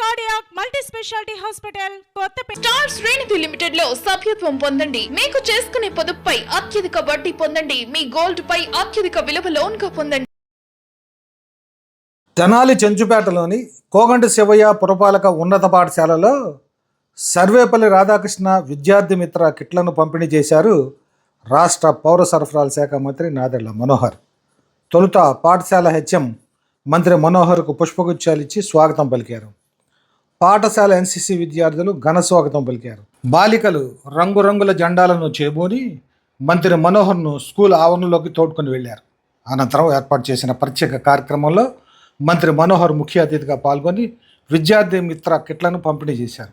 Cardiac multi speciality hospital Kothapeta star Sreenidhi లిమిటెడ్లో సభ్యత్వం పొందండి. మీకు చేసుకునే పొదుపుపై అత్యధిక వడ్డీ పొందండి. మీ గోల్డ్ పై అత్యధిక విలువ లోన్గా పొందండి. తెనాలి చెంచుపేటలోని కోగంటి శివయ్య పురపాలక ఉన్నత పాఠశాలలో సర్వేపల్లి రాధాకృష్ణ విద్యార్థి మిత్ర కిట్లను పంపిణీ చేశారు రాష్ట్ర పౌర సరఫరాల శాఖ మంత్రి నాదెళ్ళ మనోహర్. తొలుత పాఠశాల హెచ్ఎం మంత్రి మనోహర్కు పుష్పగుచ్చాలు ఇచ్చి స్వాగతం పలికారు. పాఠశాల ఎన్సిసి విద్యార్థులు ఘన స్వాగతం పలికారు. బాలికలు రంగురంగుల జెండాలను చేబూని మంత్రి మనోహర్ను స్కూల్ ఆవరణలోకి తోడ్కొని వెళ్ళారు. అనంతరం ఏర్పాటు చేసిన ప్రత్యేక కార్యక్రమంలో మంత్రి మనోహర్ ముఖ్య అతిథిగా పాల్గొని విద్యార్థి మిత్ర కిట్లను పంపిణీ చేశారు.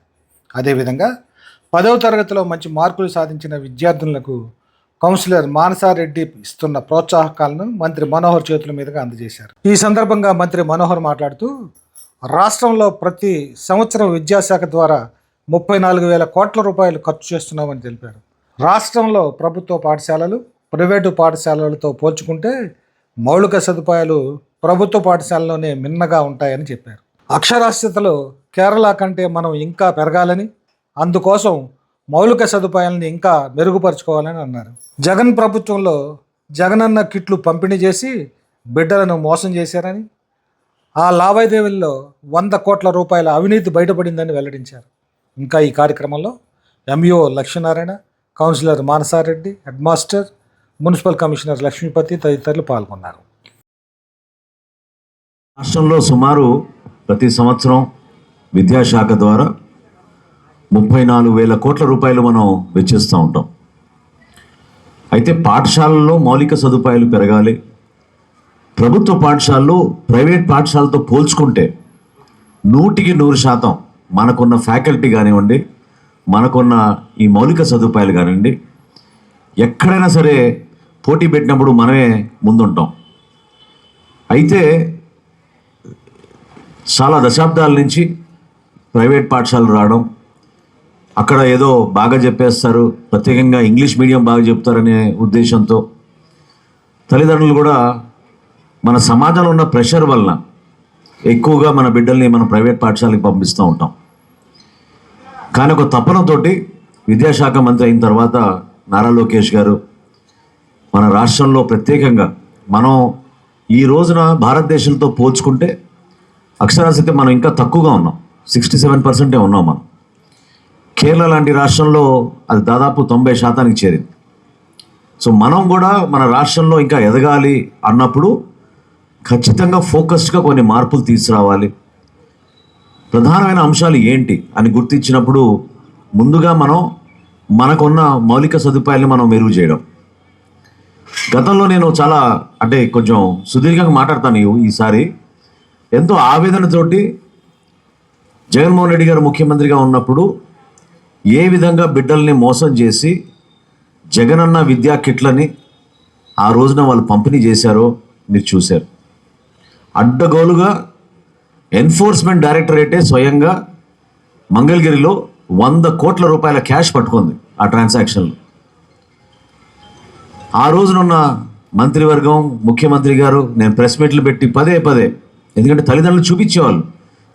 అదేవిధంగా పదవ తరగతిలో మంచి మార్కులు సాధించిన విద్యార్థులకు కౌన్సిలర్ మానసారెడ్డి ఇస్తున్న ప్రోత్సాహకాలను మంత్రి మనోహర్ చేతుల మీదుగా అందజేశారు. ఈ సందర్భంగా మంత్రి మనోహర్ మాట్లాడుతూ రాష్ట్రంలో ప్రతి సంవత్సరం విద్యాశాఖ ద్వారా ముప్పై నాలుగు వేల కోట్ల రూపాయలు ఖర్చు చేస్తున్నామని తెలిపారు. రాష్ట్రంలో ప్రభుత్వ పాఠశాలలు ప్రైవేటు పాఠశాలలతో పోల్చుకుంటే మౌలిక సదుపాయాలు ప్రభుత్వ పాఠశాలలోనే మిన్నగా ఉంటాయని చెప్పారు. అక్షరాస్యతలో కేరళ కంటే మనం ఇంకా పెరగాలని అందుకోసం మౌలిక సదుపాయాలను ఇంకా మెరుగుపరుచుకోవాలని అన్నారు. జగన్ ప్రభుత్వంలో జగనన్న కిట్లు పంపిణీ చేసి బిడ్డలను మోసం చేశారని ఆ లావాదేవీల్లో వంద కోట్ల రూపాయల అవినీతి బయటపడిందని వెల్లడించారు. ఇంకా ఈ కార్యక్రమంలో MEO Lakshminarayana councillor Manasareddy head master municipal commissioner Lakshmipathi తదితరులు పాల్గొన్నారు. రాష్ట్రంలో సుమారు ప్రతి సంవత్సరం విద్యాశాఖ ద్వారా ముప్పై నాలుగు వేల కోట్ల రూపాయలు మనం వెచ్చిస్తూ ఉంటాం. అయితే పాఠశాలల్లో మౌలిక సదుపాయాలు పెరగాలి. ప్రభుత్వ పాఠశాలలు ప్రైవేట్ పాఠశాలతో పోల్చుకుంటే నూటికి నూరు శాతం మనకున్న ఫ్యాకల్టీ కానివ్వండి మనకున్న ఈ మౌలిక సదుపాయాలు కానివ్వండి ఎక్కడైనా సరే పోటీ పెట్టినప్పుడు మనమే ముందుంటాం. అయితే చాలా దశాబ్దాల నుంచి ప్రైవేట్ పాఠశాలలు రావడం అక్కడ ఏదో బాగా చెప్పేస్తారు ప్రత్యేకంగా ఇంగ్లీష్ మీడియం బాగా చెప్తారనే ఉద్దేశంతో తల్లిదండ్రులు కూడా మన సమాజంలో ఉన్న ప్రెషర్ వలన ఎక్కువగా మన బిడ్డల్ని మనం ప్రైవేట్ పాఠశాలకి పంపిస్తూ ఉంటాం. కానీ ఒక తపనతోటి విద్యాశాఖ మంత్రి అయిన తర్వాత నారా లోకేష్ గారు మన రాష్ట్రంలో ప్రత్యేకంగా మనం ఈ రోజున భారతదేశంతో పోల్చుకుంటే అక్షరాస్యత మనం ఇంకా తక్కువగా ఉన్నాం. సిక్స్టీ సెవెన్ పర్సెంటే ఉన్నాం మనం. కేరళ లాంటి రాష్ట్రంలో అది దాదాపు తొంభై శాతానికి చేరింది. సో మనం కూడా మన రాష్ట్రంలో ఇంకా ఎదగాలి అన్నప్పుడు ఖచ్చితంగా ఫోకస్డ్గా కొన్ని మార్పులు తీసుకురావాలి. ప్రధానమైన అంశాలు ఏంటి అని గుర్తించినప్పుడు ముందుగా మనం మనకున్న మౌలిక సదుపాయాలను మనం మెరుగు చేయడం. గతంలో నేను చాలా అంటే కొంచెం సుదీర్ఘంగా మాట్లాడతాను ఈసారి. ఎంతో ఆవేదనతోటి జగన్మోహన్ రెడ్డి గారు ముఖ్యమంత్రిగా ఉన్నప్పుడు ఏ విధంగా బిడ్డల్ని మోసం చేసి జగనన్న విద్యా కిట్లని ఆ రోజున వాళ్ళు పంపిణీ చేశారో మీరు చూశారు. అడ్డగోలుగా ఎన్ఫోర్స్మెంట్ డైరెక్టరేటే స్వయంగా మంగళగిరిలో వంద కోట్ల రూపాయల క్యాష్ పట్టుకుంది ఆ ట్రాన్సాక్షన్లో. ఆ రోజునున్న మంత్రివర్గం ముఖ్యమంత్రి గారు నేను ప్రెస్ మీట్లు పెట్టి పదే పదే ఎందుకంటే తల్లిదండ్రులు చూపించేవాళ్ళు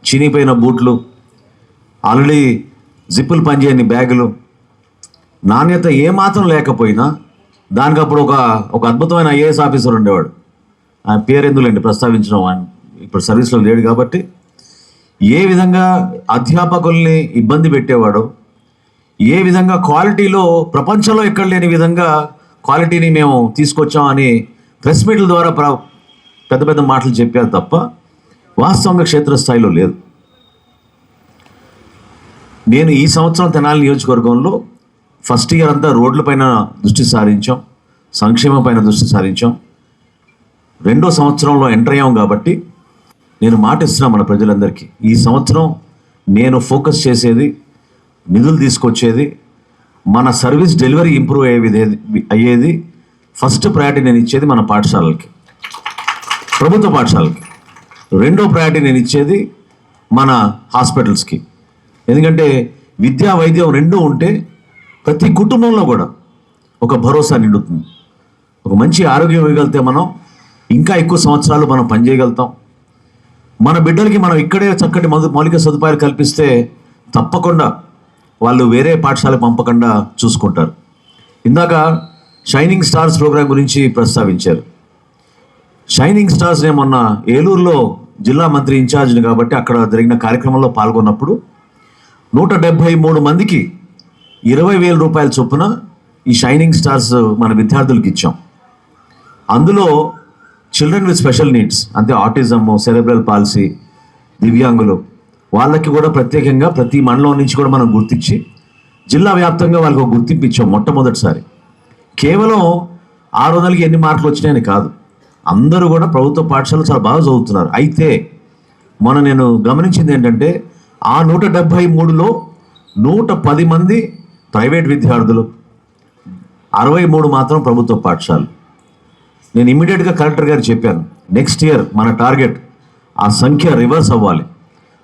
చినిపోయిన బూట్లు ఆల్రెడీ జిప్పులు పనిచేయని బ్యాగులు. నాణ్యత ఏమాత్రం లేకపోయినా దానికి అప్పుడు ఒక ఒక అద్భుతమైన ఐఏఎస్ ఆఫీసర్ ఉండేవాడు. ఆయన పేరు ప్రస్తావించడం ఆయన ఇప్పుడు సర్వీస్లో లేడు కాబట్టి ఏ విధంగా అధ్యాపకుల్ని ఇబ్బంది పెట్టేవాడో ఏ విధంగా క్వాలిటీలో ప్రపంచంలో ఎక్కడ లేని విధంగా క్వాలిటీని మేము తీసుకొచ్చాం అని ప్రెస్ మీట్ల ద్వారా ప్ర పెద్ద పెద్ద మాటలు చెప్పారు తప్ప వాస్తవంగా క్షేత్రస్థాయిలో లేదు. నేను ఈ సంవత్సరం తెనాలి నియోజకవర్గంలో ఫస్ట్ ఇయర్ అంతా రోడ్లపైన దృష్టి సారించాం సంక్షేమం పైన దృష్టి సారించాం. రెండో సంవత్సరంలో ఎంటర్ అయ్యాం కాబట్టి నేను మాట ఇస్తున్నా మన ప్రజలందరికీ. ఈ సంవత్సరం నేను ఫోకస్ చేసేది నిధులు తీసుకొచ్చేది మన సర్వీస్ డెలివరీ ఇంప్రూవ్ అయ్యేది అయ్యేది ఫస్ట్ ప్రయారిటీ నేను ఇచ్చేది మన పాఠశాలలకి. ప్రభుత్వ పాఠశాలకి రెండో ప్రయారిటీ నేను ఇచ్చేది మన హాస్పిటల్స్కి. ఎందుకంటే విద్యా వైద్యం రెండూ ఉంటే ప్రతి కుటుంబంలో కూడా ఒక భరోసా నిండుతుంది. ఒక మంచి ఆరోగ్యం ఇవ్వగలిగితే మనం ఇంకా ఎక్కువ సంవత్సరాలు మనం పనిచేయగలుగుతాం. మన బిడ్డలకి మనం ఇక్కడే చక్కటి మధు మౌలిక సదుపాయాలు కల్పిస్తే తప్పకుండా వాళ్ళు వేరే పాఠశాలకు పంపకుండా చూసుకుంటారు. ఇందాక షైనింగ్ స్టార్స్ ప్రోగ్రాం గురించి ప్రస్తావించారు. షైనింగ్ స్టార్స్ నేను మొన్న ఏలూరులో జిల్లా మంత్రి ఇన్ఛార్జ్ని కాబట్టి అక్కడ జరిగిన కార్యక్రమంలో పాల్గొన్నప్పుడు నూట డెబ్భై మూడు మందికి ఇరవై వేల రూపాయల చొప్పున ఈ షైనింగ్ స్టార్స్ మన విద్యార్థులకు ఇచ్చాం. అందులో చిల్డ్రన్ విత్ స్పెషల్ నీడ్స్ అంటే ఆటిజం సెరెబ్రల్ పాలసీ దివ్యాంగులు వాళ్ళకి కూడా ప్రత్యేకంగా ప్రతి మండలం నుంచి కూడా మనం గుర్తించి జిల్లా వ్యాప్తంగా వాళ్ళకి ఒక గుర్తింపు ఇచ్చాం మొట్టమొదటిసారి. కేవలం ఆరు వందలకి ఎన్ని మార్కులు వచ్చినాయని కాదు అందరూ కూడా ప్రభుత్వ పాఠశాలలు చాలా బాగా చదువుతున్నారు. అయితే మొన్న నేను గమనించింది ఏంటంటే ఆ నూట డెబ్భై మూడులో నూట పది మంది ప్రైవేట్ విద్యార్థులు అరవై మూడు మాత్రం ప్రభుత్వ పాఠశాలలు. నేను ఇమ్మీడియట్గా కలెక్టర్ గారు చెప్పాను నెక్స్ట్ ఇయర్ మన టార్గెట్ ఆ సంఖ్య రివర్స్ అవ్వాలి.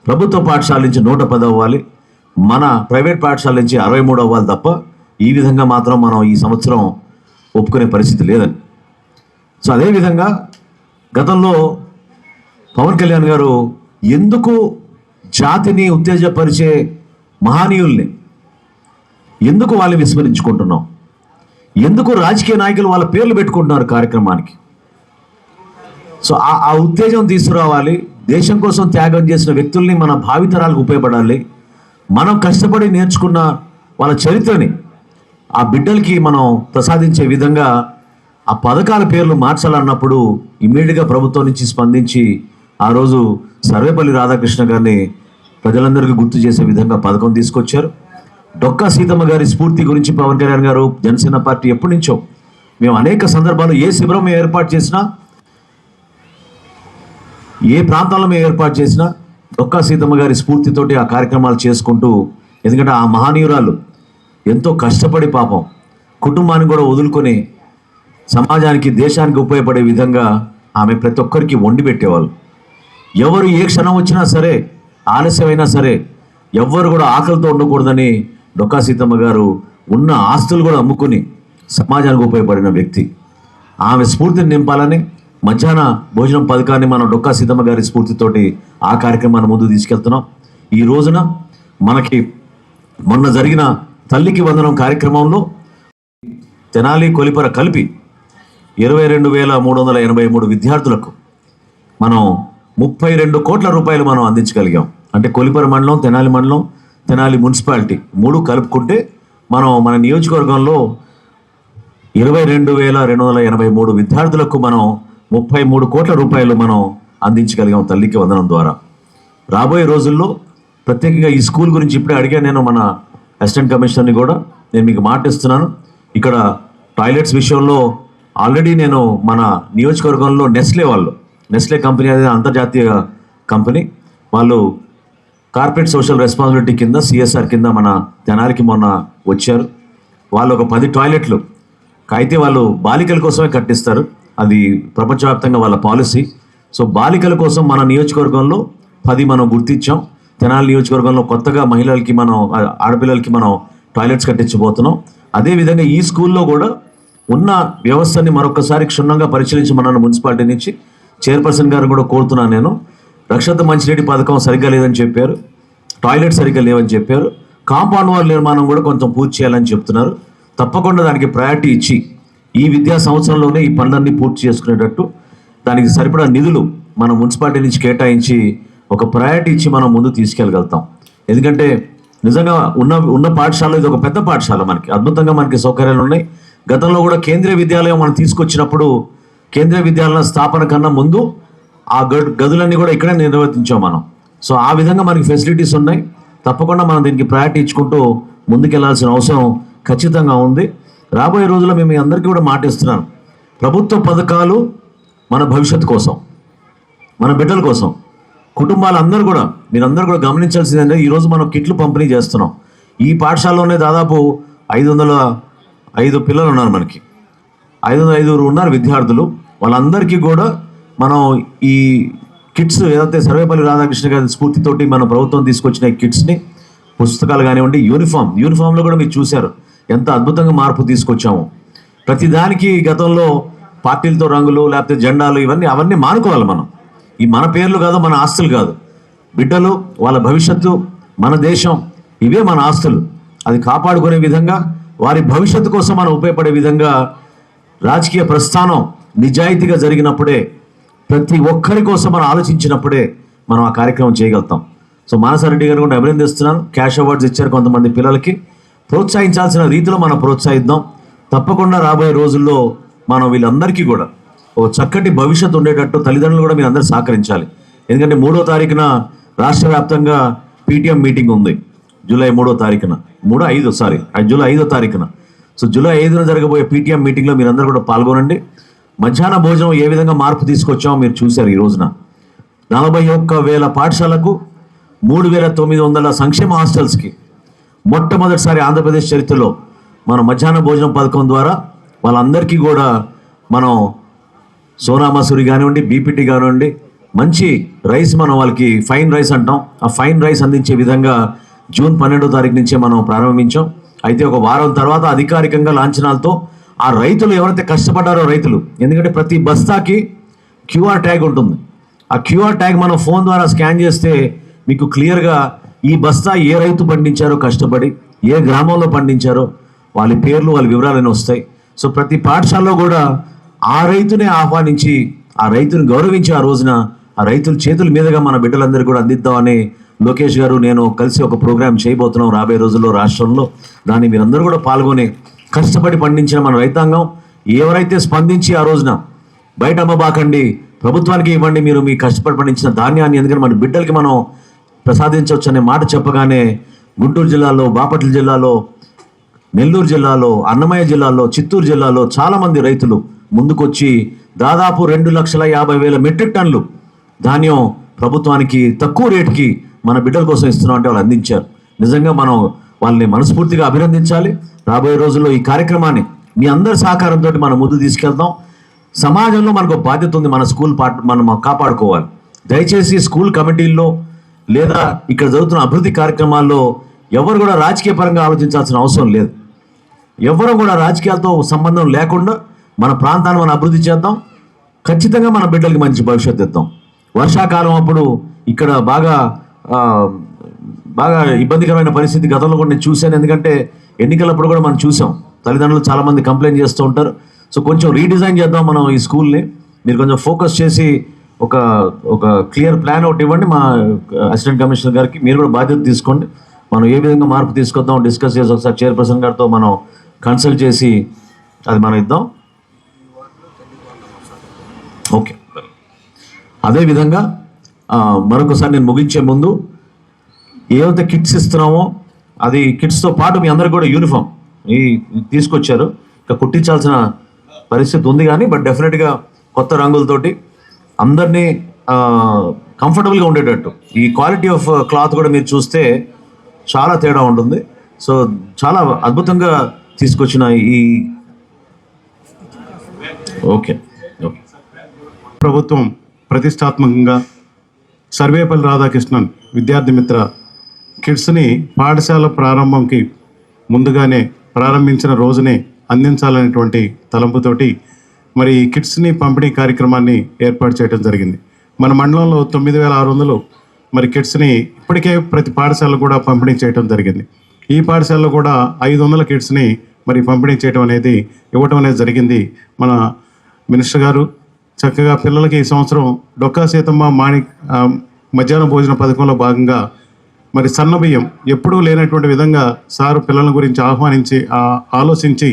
ప్రభుత్వ పాఠశాల నుంచి నూట పది అవ్వాలి. మన ప్రైవేట్ పాఠశాల నుంచి అరవై మూడు అవ్వాలి తప్ప ఈ విధంగా మాత్రం మనం ఈ సంవత్సరం ఒప్పుకునే పరిస్థితి లేదని సో అదేవిధంగా గతంలో పవన్ కళ్యాణ్ గారు ఎందుకు జాతిని ఉత్తేజపరిచే మహనీయుల్ని ఎందుకు వాళ్ళని విస్మరించుకుంటున్నాం? ఎందుకు రాజకీయ నాయకులు వాళ్ళ పేర్లు పెట్టుకుంటున్నారు కార్యక్రమానికి? సో ఆ ఉత్తేజం తీసుకురావాలి. దేశం కోసం త్యాగం చేసిన వ్యక్తుల్ని మన భావితరాలకు ఉపయోగపడాలి. మనం కష్టపడి నేర్చుకున్న వాళ్ళ చరిత్రని ఆ బిడ్డలకి మనం ప్రసాదించే విధంగా ఆ పథకాల పేర్లు మార్చాలన్నప్పుడు ఇమ్మీడియట్గా ప్రభుత్వం నుంచి స్పందించి ఆ రోజు సర్వేపల్లి రాధాకృష్ణ గారిని ప్రజలందరికీ గుర్తు చేసే విధంగా పథకం తీసుకొచ్చారు. డొక్కా సీతమ్మ గారి స్ఫూర్తి గురించి పవన్ కళ్యాణ్ గారు జనసేన పార్టీ ఎప్పటి నుంచో మేము అనేక సందర్భాలు ఏ శిబిరం మేము ఏర్పాటు చేసినా ఏ ప్రాంతాల్లో మేము ఏర్పాటు చేసినా డొక్కా సీతమ్మ గారి స్ఫూర్తితోటి ఆ కార్యక్రమాలు చేసుకుంటూ ఎందుకంటే ఆ మహానీయురాలు ఎంతో కష్టపడి పాపం కుటుంబాన్ని కూడా వదులుకొని సమాజానికి దేశానికి ఉపయోగపడే విధంగా ఆమె ప్రతి ఒక్కరికి వండి పెట్టేవాళ్ళు. ఎవరు ఏ క్షణం వచ్చినా సరే ఆలస్యమైనా సరే ఎవ్వరు కూడా ఆకలితో ఉండకూడదని డొక్కా సీతమ్మ గారు ఉన్న ఆస్తులు కూడా అమ్ముకుని సమాజానికి ఉపయోగపడిన వ్యక్తి. ఆమె స్ఫూర్తిని నింపాలని మధ్యాహ్న భోజనం పథకాన్ని మనం డొక్కా సీతమ్మ గారి స్ఫూర్తితోటి ఆ కార్యక్రమాన్ని ముందు తీసుకెళ్తున్నాం. ఈ రోజున మనకి మొన్న జరిగిన తల్లికి వందనం కార్యక్రమంలో తెనాలి కొలిపర కలిపి ఇరవై రెండు వేల మూడు వందల ఎనభై మూడు విద్యార్థులకు మనం ముప్పై రెండు కోట్ల రూపాయలు మనం అందించగలిగాం. అంటే కొలిపర మండలం తెనాలి మండలం తెనాలి మున్సిపాలిటీ మూడు కలుపుకుంటే మనం మన నియోజకవర్గంలో ఇరవై రెండు వేల రెండు వందల ఎనభై మూడు విద్యార్థులకు మనం ముప్పై మూడు కోట్ల రూపాయలు మనం అందించగలిగాం తల్లికి వందనం ద్వారా. రాబోయే రోజుల్లో ప్రత్యేకంగా ఈ స్కూల్ గురించి ఇప్పుడే అడిగా నేను మన అసిస్టెంట్ కమిషనర్ని కూడా. నేను మీకు మాటిస్తున్నాను ఇక్కడ టాయిలెట్స్ విషయంలో ఆల్రెడీ నేను మన నియోజకవర్గంలో నెస్లే వాళ్ళు. నెస్లే కంపెనీ అనేది అంతర్జాతీయ కంపెనీ. వాళ్ళు కార్పొరేట్ సోషల్ రెస్పాన్సిబిలిటీ కింద సిఎస్ఆర్ కింద మన తెనాలికి మొన్న వచ్చారు. వాళ్ళు ఒక పది టాయిలెట్లు అయితే వాళ్ళు బాలికల కోసమే కట్టిస్తారు. అది ప్రపంచవ్యాప్తంగా వాళ్ళ పాలసీ. సో బాలికల కోసం మన నియోజకవర్గంలో పది మనం గుర్తించాం. తెనాలి నియోజకవర్గంలో కొత్తగా మహిళలకి మనం ఆడపిల్లలకి మనం టాయిలెట్స్ కట్టించబోతున్నాం. అదేవిధంగా ఈ స్కూల్లో కూడా ఉన్న వ్యవస్థని మరొకసారి క్షుణ్ణంగా పరిశీలించి మనల్ని మున్సిపాలిటీ నుంచి చైర్పర్సన్ గారు కూడా కోరుతున్నాను నేను. రక్షత మంచినీటి పథకం సరిగ్గా లేదని చెప్పారు. టాయిలెట్ సరిగ్గా లేవని చెప్పారు. కాంపౌండ్ వాల్ నిర్మాణం కూడా కొంచెం పూర్తి చేయాలని చెప్తున్నారు. తప్పకుండా దానికి ప్రయారిటీ ఇచ్చి ఈ విద్యా సంవత్సరంలోనే ఈ పనులన్నీ పూర్తి చేసుకునేటట్టు దానికి సరిపడా నిధులు మన మున్సిపాలిటీ నుంచి కేటాయించి ఒక ప్రయారిటీ ఇచ్చి మనం ముందు తీసుకెళ్ళగలుగుతాం. ఎందుకంటే నిజంగా ఉన్న ఉన్న పాఠశాల ఇది ఒక పెద్ద పాఠశాల మనకి. అద్భుతంగా మనకి సౌకర్యాలు ఉన్నాయి. గతంలో కూడా కేంద్రీయ విద్యాలయం మనం తీసుకొచ్చినప్పుడు కేంద్రీయ విద్యాలయం స్థాపన కన్నా ముందు ఆ గదులన్నీ కూడా ఇక్కడే నిర్వర్తించాం మనం. సో ఆ విధంగా మనకి ఫెసిలిటీస్ ఉన్నాయి. తప్పకుండా మనం దీనికి ప్రయారిటీ ఇచ్చుకుంటూ ముందుకెళ్ళాల్సిన అవసరం ఖచ్చితంగా ఉంది. రాబోయే రోజుల్లో మేము అందరికీ కూడా మాటిస్తున్నాను. ప్రభుత్వ పథకాలు మన భవిష్యత్తు కోసం మన బిడ్డల కోసం. కుటుంబాలందరూ కూడా మీరందరూ కూడా గమనించాల్సింది ఈరోజు మనం కిట్లు పంపిణీ చేస్తున్నాం. ఈ పాఠశాలలోనే దాదాపు ఐదు వందల ఐదు పిల్లలు ఉన్నారు మనకి. ఐదు వందల ఐదుగురు ఉన్నారు విద్యార్థులు. వాళ్ళందరికీ కూడా మనం ఈ కిట్స్ ఏదైతే సర్వేపల్లి రాధాకృష్ణ గారి స్ఫూర్తితోటి మన ప్రభుత్వం తీసుకొచ్చిన కిట్స్ని పుస్తకాలు కానివ్వండి యూనిఫామ్ యూనిఫామ్లో కూడా మీరు చూశారు. ఎంత అద్భుతంగా మార్పు తీసుకొచ్చాము. ప్రతిదానికి గతంలో పార్టీలతో రంగులు లేకపోతే జెండాలు ఇవన్నీ అవన్నీ మానుకోవాలి మనం. ఈ మన పేర్లు కాదు మన ఆస్తులు కాదు. బిడ్డలు వాళ్ళ భవిష్యత్తు మన దేశం ఇవే మన ఆస్తులు. అది కాపాడుకునే విధంగా వారి భవిష్యత్తు కోసం మనం ఉపయోగపడే విధంగా రాజకీయ ప్రస్థానం నిజాయితీగా జరిగినప్పుడే ప్రతి ఒక్కరి కోసం మనం ఆలోచించినప్పుడే మనం ఆ కార్యక్రమం చేయగలుగుతాం. సో మానసారెడ్డి గారు కూడా అభినందిస్తున్నాను. క్యాష్ అవార్డ్స్ ఇచ్చారు కొంతమంది పిల్లలకి. ప్రోత్సహించాల్సిన రీతిలో మనం ప్రోత్సహిద్దాం. తప్పకుండా రాబోయే రోజుల్లో మనం వీళ్ళందరికీ కూడా ఓ చక్కటి భవిష్యత్తు ఉండేటట్టు తల్లిదండ్రులు కూడా మీరు అందరూ సహకరించాలి. ఎందుకంటే మూడో తారీఖున రాష్ట్ర వ్యాప్తంగా పీటీఎం మీటింగ్ ఉంది. జూలై మూడో తారీఖున. మూడో ఐదు సారీ జూలై ఐదో తారీఖున. సో జూలై ఐదున జరగబోయే పీటీఎం మీటింగ్లో మీరందరూ కూడా పాల్గొనండి. మధ్యాహ్న భోజనం ఏ విధంగా మార్పు తీసుకొచ్చామో మీరు చూశారు ఈ రోజున. నలభై ఒక్క వేల పాఠశాలకు మూడు వేల తొమ్మిది వందల సంక్షేమ హాస్టల్స్కి మొట్టమొదటిసారి ఆంధ్రప్రదేశ్ చరిత్రలో మన మధ్యాహ్న భోజనం పథకం ద్వారా వాళ్ళందరికీ కూడా మనం సోనా మసూరి కానివ్వండి బీపీటీ కానివ్వండి మంచి రైస్ మనం వాళ్ళకి ఫైన్ రైస్ అంటాం. ఆ ఫైన్ రైస్ అందించే విధంగా జూన్ పన్నెండో తారీఖు నుంచే మనం ప్రారంభించాం. అయితే ఒక వారం తర్వాత అధికారికంగా లాంఛనాలతో ఆ రైతులు ఎవరైతే కష్టపడ్డారో రైతులు ఎందుకంటే ప్రతి బస్తాకి క్యూఆర్ ట్యాగ్ ఉంటుంది. ఆ క్యూఆర్ ట్యాగ్ మనం ఫోన్ ద్వారా స్కాన్ చేస్తే మీకు క్లియర్గా ఈ బస్తా ఏ రైతు పండించారో కష్టపడి ఏ గ్రామంలో పండించారో వాళ్ళ పేర్లు వాళ్ళ వివరాలని వస్తాయి. సో ప్రతి పాఠశాలలో కూడా ఆ రైతునే ఆహ్వానించి ఆ రైతును గౌరవించి ఆ రోజున ఆ రైతుల చేతుల మీదుగా మన బిడ్డలందరూ కూడా అందిద్దామని లోకేష్ గారు నేను కలిసి ఒక ప్రోగ్రామ్ చేయబోతున్నాం రాబోయే రోజుల్లో రాష్ట్రంలో. దాన్ని మీరందరూ కూడా పాల్గొనే కష్టపడి పండించిన మన రైతాంగం ఎవరైతే స్పందించి ఆ రోజున బయట అమ్మబాకండి ప్రభుత్వానికి ఇవ్వండి మీరు మీ కష్టపడి పండించిన ధాన్యాన్ని ఎందుకంటే మన బిడ్డలకి మనం ప్రసాదించవచ్చు అనే మాట చెప్పగానే గుంటూరు జిల్లాలో బాపట్ల జిల్లాలో నెల్లూరు జిల్లాలో అన్నమయ్య జిల్లాలో చిత్తూరు జిల్లాలో చాలామంది రైతులు ముందుకొచ్చి దాదాపు రెండు లక్షల యాభై వేల మెట్రిక్ టన్నులు ధాన్యం ప్రభుత్వానికి తక్కువ రేటుకి మన బిడ్డల కోసం ఇస్తున్నాం అంటే వాళ్ళు అందించారు. నిజంగా మనం వాళ్ళని మనస్ఫూర్తిగా అభినందించాలి. రాబోయే రోజుల్లో ఈ కార్యక్రమాన్ని మీ అందరి సహకారంతో మనం ముందు తీసుకెళ్తాం సమాజంలో మనకు ఒక బాధ్యత ఉంది మన స్కూల్ పాట మనం కాపాడుకోవాలి. దయచేసి స్కూల్ కమిటీల్లో లేదా ఇక్కడ జరుగుతున్న అభివృద్ధి కార్యక్రమాల్లో ఎవరు కూడా రాజకీయ పరంగా ఆలోచించాల్సిన అవసరం లేదు. ఎవరు కూడా రాజకీయాలతో సంబంధం లేకుండా మన ప్రాంతాన్ని మనం అభివృద్ధి చేద్దాం. ఖచ్చితంగా మన బిడ్డలకి మంచి భవిష్యత్తు ఇద్దాం వర్షాకాలం అప్పుడు ఇక్కడ బాగా బాగా ఇబ్బందికరమైన పరిస్థితి గతంలో కూడా నేను చూశాను. ఎందుకంటే ఎన్నికలప్పుడు కూడా మనం చూసాం. తల్లిదండ్రులు చాలామంది కంప్లైంట్ చేస్తూ ఉంటారు. సో కొంచెం రీడిజైన్ చేద్దాం మనం ఈ స్కూల్ని. మీరు కొంచెం ఫోకస్ చేసి ఒక ఒక క్లియర్ ప్లాన్ ఒకటి ఇవ్వండి మా అసిస్టెంట్ కమిషనర్ గారికి. మీరు కూడా బాధ్యత తీసుకోండి. మనం ఏ విధంగా మార్పు తీసుకొద్దాం డిస్కస్ చేసి ఒకసారి చైర్పర్సన్ గారితో మనం కన్సల్ట్ చేసి అది మనం ఇద్దాం. ఓకే. అదేవిధంగా మరొకసారి నేను ముగించే ముందు ఏవైతే కిట్స్ ఇస్తున్నామో అది కిట్స్తో పాటు మీ అందరికి కూడా యూనిఫామ్ ఈ తీసుకొచ్చారు. ఇంకా కుట్టించాల్సిన పరిస్థితి ఉంది కానీ బట్ డెఫినెట్గా కొత్త రంగులతోటి అందరినీ కంఫర్టబుల్గా ఉండేటట్టు. ఈ క్వాలిటీ ఆఫ్ క్లాత్ కూడా మీరు చూస్తే చాలా తేడా ఉంటుంది. సో చాలా అద్భుతంగా తీసుకొచ్చిన ఈ ఓకే ఓకే. ప్రభుత్వం ప్రతిష్టాత్మకంగా సర్వేపల్లి రాధాకృష్ణన్ విద్యార్థి మిత్ర కిడ్స్ని పాఠశాల ప్రారంభంకి ముందుగానే ప్రారంభించిన రోజునే అందించాలనేటువంటి తలంపుతోటి మరి ఈ కిడ్స్ని పంపిణీ కార్యక్రమాన్ని ఏర్పాటు చేయడం జరిగింది. మన మండలంలో తొమ్మిది వేల ఆరు వందలు మరి కిడ్స్ని ఇప్పటికే ప్రతి పాఠశాల కూడా పంపిణీ చేయడం జరిగింది. ఈ పాఠశాలలో కూడా ఐదు వందల కిడ్స్ని మరి పంపిణీ చేయడం అనేది ఇవ్వటం అనేది జరిగింది. మన మినిస్టర్ గారు చక్కగా పిల్లలకి ఈ సంవత్సరం డొక్కా సీతమ్మ మాణి మధ్యాహ్న భోజన పథకంలో భాగంగా మరి సన్నబియ్యం ఎప్పుడూ లేనటువంటి విధంగా సారు పిల్లల గురించి ఆహ్వానించి ఆలోచించి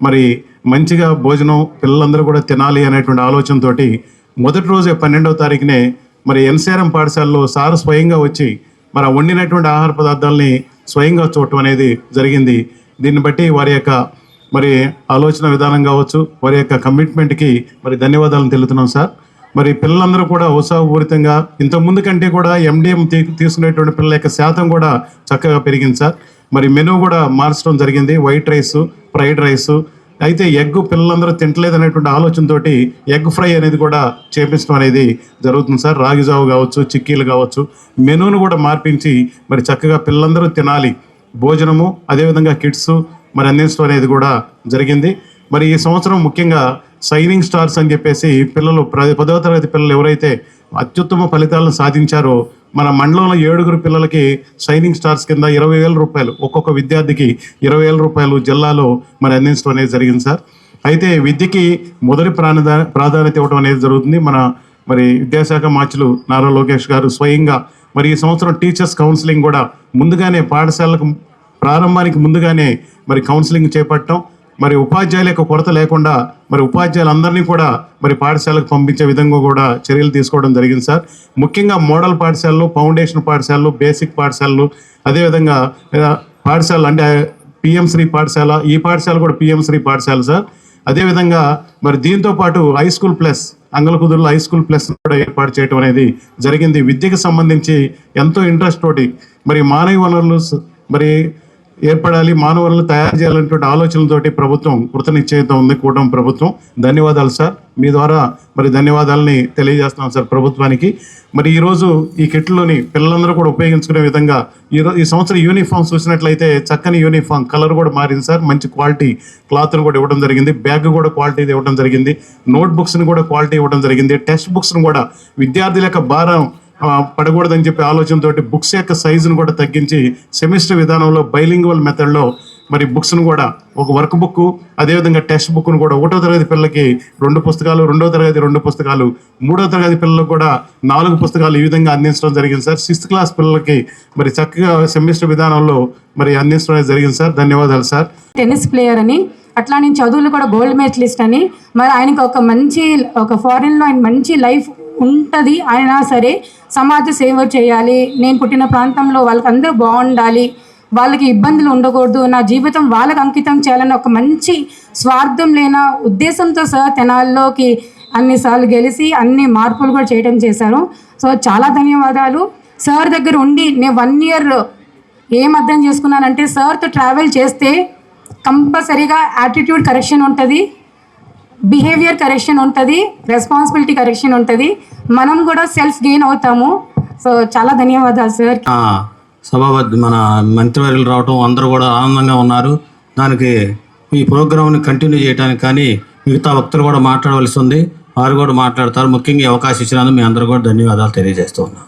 మరి మంచిగా భోజనం పిల్లలందరూ కూడా తినాలి అనేటువంటి ఆలోచనతోటి మొదటి రోజే పన్నెండవ తారీఖునే మరి ఎన్సీఆర్ఎం పాఠశాలలో సారు స్వయంగా వచ్చి మరి ఆ వండినటువంటి ఆహార పదార్థాలని స్వయంగా చూడటం అనేది జరిగింది. దీన్ని బట్టి వారి యొక్క మరి ఆలోచన విధానం కావచ్చు వారి యొక్క కమిట్మెంట్కి మరి ధన్యవాదాలను తెలుపుతున్నాం సార్. మరి పిల్లలందరూ కూడా ఉత్సాహపూరితంగా ఇంతకుముందు కంటే కూడా ఎండిఎం తీసుకునేటువంటి పిల్లల యొక్క శాతం కూడా చక్కగా పెరిగింది సార్. మరి మెనూ కూడా మార్చడం జరిగింది. White rice fried rice. అయితే ఎగ్ పిల్లలందరూ తింటలేదు అనేటువంటి ఆలోచనతోటి ఎగ్ ఫ్రై అనేది కూడా చేపించడం అనేది జరుగుతుంది సార్. రాగి జావు కావచ్చు చిక్కీలు కావచ్చు. మెనూను కూడా మార్పించి మరి చక్కగా పిల్లలందరూ తినాలి. భోజనము అదేవిధంగా కిడ్స్ మరి అందించడం అనేది కూడా జరిగింది. మరి ఈ సంవత్సరం ముఖ్యంగా సైనింగ్ స్టార్స్ అని చెప్పేసి పిల్లలు పదవ తరగతి పిల్లలు ఎవరైతే అత్యుత్తమ ఫలితాలను సాధించారో మన మండలంలో ఏడుగురు పిల్లలకి షైనింగ్ స్టార్స్ కింద ఇరవై వేల రూపాయలు ఒక్కొక్క విద్యార్థికి ఇరవై వేల రూపాయలు జిల్లాలో మరి అందించడం అనేది జరిగింది సార్. అయితే విద్యకి మొదటి ప్రాణదా ప్రాధాన్యత ఇవ్వడం అనేది జరుగుతుంది. మన మరి విద్యాశాఖ మార్చులు నారా లోకేష్ గారు స్వయంగా మరి ఈ సంవత్సరం టీచర్స్ కౌన్సిలింగ్ కూడా ముందుగానే పాఠశాలకు ప్రారంభానికి ముందుగానే మరి కౌన్సిలింగ్ చేపట్టడం మరి ఉపాధ్యాయుల యొక్క కొరత లేకుండా మరి ఉపాధ్యాయులందరినీ కూడా మరి పాఠశాలకు పంపించే విధంగా కూడా చర్యలు తీసుకోవడం జరిగింది సార్. ముఖ్యంగా మోడల్ పాఠశాలలు ఫౌండేషన్ పాఠశాలలు బేసిక్ పాఠశాలలు అదేవిధంగా పాఠశాలలు అంటే పిఎం శ్రీ పాఠశాల ఈ పాఠశాల కూడా పిఎం శ్రీ పాఠశాల సార్. అదేవిధంగా మరి దీంతో పాటు హై స్కూల్ ప్లస్ అంగలకుదురులో హై స్కూల్ ప్లస్ కూడా ఏర్పాటు చేయడం అనేది జరిగింది. విద్యకు సంబంధించి ఎంతో ఇంట్రెస్ట్ తోటి మరి మానవ వనరులు మరి ఏర్పడాలి మానవులను తయారు చేయాలనేటువంటి ఆలోచనలతోటి ప్రభుత్వం కృతనిశ్చయిత ఉంది కూటమి ప్రభుత్వం. ధన్యవాదాలు సార్. మీ ద్వారా మరి ధన్యవాదాలని తెలియజేస్తున్నాం సార్ ప్రభుత్వానికి. మరి ఈరోజు ఈ కిట్లోని పిల్లలందరూ కూడా ఉపయోగించుకునే విధంగా ఈ ఈ సంవత్సరం యూనిఫామ్ చూసినట్లయితే చక్కని యూనిఫామ్ కలర్ కూడా మారింది సార్. మంచి క్వాలిటీ క్లాత్ను కూడా ఇవ్వడం జరిగింది. బ్యాగ్ కూడా క్వాలిటీ ఇవ్వడం జరిగింది. నోట్ బుక్స్ని కూడా క్వాలిటీ ఇవ్వడం జరిగింది. టెక్స్ట్ బుక్స్ని కూడా విద్యార్థుల యొక్క భారం పడకూడదని చెప్పి ఆలోచనతోటి బుక్స్ యొక్క సైజును కూడా తగ్గించి సెమిస్టర్ విధానంలో బైలింగ్వల్ మెథడ్లో మరి బుక్స్ను కూడా ఒక వర్క్ బుక్ అదేవిధంగా టెక్స్ట్ బుక్ను కూడా ఒకటో తరగతి పిల్లలకి రెండు పుస్తకాలు రెండో తరగతి రెండు పుస్తకాలు మూడో తరగతి పిల్లలకు కూడా నాలుగు పుస్తకాలు ఈ విధంగా అందించడం జరిగింది సార్. సిక్స్త్ క్లాస్ పిల్లలకి మరి చక్కగా సెమిస్టర్ విధానంలో మరి అందించడం జరిగింది సార్. ధన్యవాదాలు సార్. టెన్నిస్ ప్లేయర్ అని అట్లా నేను చదువులు కూడా గోల్డ్ మెడలిస్ట్ అని మరి ఆయనకు ఒక మంచి ఒక ఫారిన్లో ఆయన మంచి లైఫ్ ఉంటుంది అయినా సరే సమాజ సేవ చేయాలి. నేను పుట్టిన ప్రాంతంలో వాళ్ళకి అందరూ బాగుండాలి. వాళ్ళకి ఇబ్బందులు ఉండకూడదు. నా జీవితం వాళ్ళకి అంకితం చేయాలని ఒక మంచి స్వార్థం లేన ఉద్దేశంతో సార్ తెనాల్లోకి అన్నిసార్లు గెలిచి అన్ని మార్పులు కూడా చేయడం చేశారు సో చాలా ధన్యవాదాలు. సార్ దగ్గర ఉండి నేను వన్ ఇయర్ ఏం అర్థం చేసుకున్నానంటే సార్తో ట్రావెల్ చేస్తే కంపల్సరీగా యాటిట్యూడ్ కరెక్షన్ ఉంటుంది. బిహేవియర్ కరెక్షన్ ఉంటుంది రెస్పాన్సిబిలిటీ కరెక్షన్ ఉంటుంది. మనం కూడా సెల్ఫ్ గెయిన్ అవుతాము. సో చాలా ధన్యవాదాలు సార్ ఆ, సభాపతి మన మంత్రివర్యులు రావటం అందరూ కూడా ఆనందంగా ఉన్నారు. దానికి ఈ ప్రోగ్రామ్ని కంటిన్యూ చేయడానికి కానీ మిగతా వక్తులు కూడా మాట్లాడవలసి ఉంది. వారు కూడా మాట్లాడతారు. ముఖ్యంగా అవకాశం ఇచ్చినందుకు మీ అందరూ కూడా ధన్యవాదాలు తెలియజేస్తూ ఉన్నాను